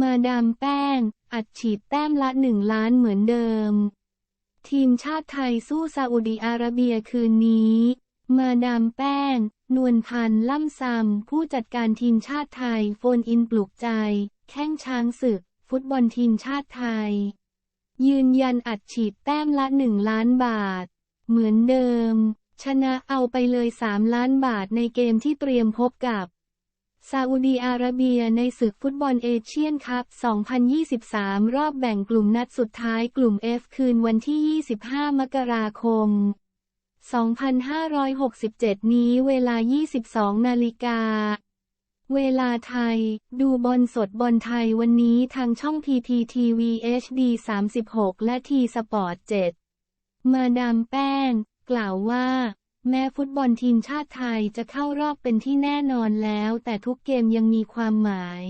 มาดามแป้ง อัดฉีดแต้มละหนึ่งล้านเหมือนเดิม ทีมชาติไทยสู้ซาอุดิอาระเบียคืนนี้ มาดามแป้ง นวลพันธ์ล่ำซำผู้จัดการทีมชาติไทย โฟนอินปลุกใจ แข้งช้างศึก ฟุตบอลทีมชาติไทย ยืนยันอัดฉีดแต้มละหนึ่งล้านบาท เหมือนเดิม ชนะเอาไปเลย 3 ล้านบาทในเกมที่เตรียมพบกับ ซาอุดีอาระเบียในศึกฟุตบอลเอเชียนคัพ 2023 รอบแบ่งกลุ่มนัดสุดท้ายกลุ่ม F คืนวันที่ 25 มกราคม 2567 นี้เวลา 22 นาฬิกา เวลาไทย ดูบอลสดบอลไทยวันนี้ทางช่อง PPTV HD 36 และทีสปอร์ต7มาดามแป้ง กล่าวว่า แม้ฟุตบอลทีมชาติไทยจะเข้ารอบเป็นที่แน่นอนแล้ว แต่ทุกเกมยังมีความหมาย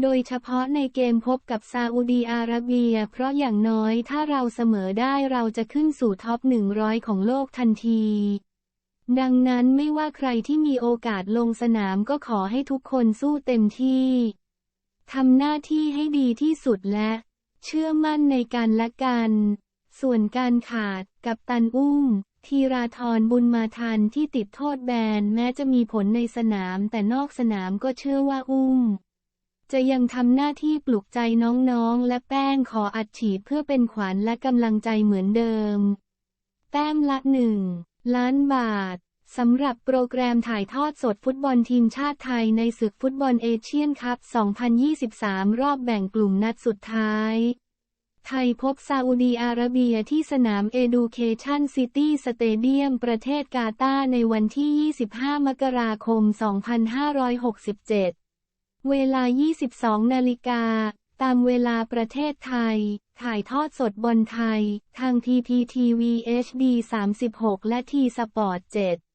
โดยเฉพาะในเกมพบกับซาอุดีอาระเบีย เพราะอย่างน้อยถ้าเราเสมอได้เราจะขึ้นสู่ท็อป 100 ของโลกทันที ดังนั้นไม่ว่าใครที่มีโอกาสลงสนามก็ขอให้ทุกคนสู้เต็มที่ทำหน้าที่ให้ดีที่สุดและ เชื่อมั่นในกันและกัน ส่วนการขาดกับตันอุ้ม ทีราธรบุญมาทันที่ติดโทษแบนแม้จะมีผลในสนามแต่นอกสนามก็เชื่อว่าอุ้ม จะยังทำหน้าที่ปลุกใจน้องๆ และแป้งขออัดฉีดเพื่อเป็นขวัญและกำลังใจเหมือนเดิม แต้มละหนึ่งล้านบาทสำหรับโปรแกรมถ่ายทอดสดฟุตบอลทีมชาติไทยในศึกฟุตบอลเอเชียนคัพ 2023 รอบแบ่งกลุ่มนัดสุดท้าย ไทยพบซาอุดีอาระเบียที่สนาม Education City Stadium ประเทศกาตาร์ในวันที่ 25 มกราคม 2567 เวลา 22 นาฬิกา ตามเวลาประเทศไทย ถ่ายทอดสดบอลไทย ทาง PPTV HD 36 และทีสปอร์ต7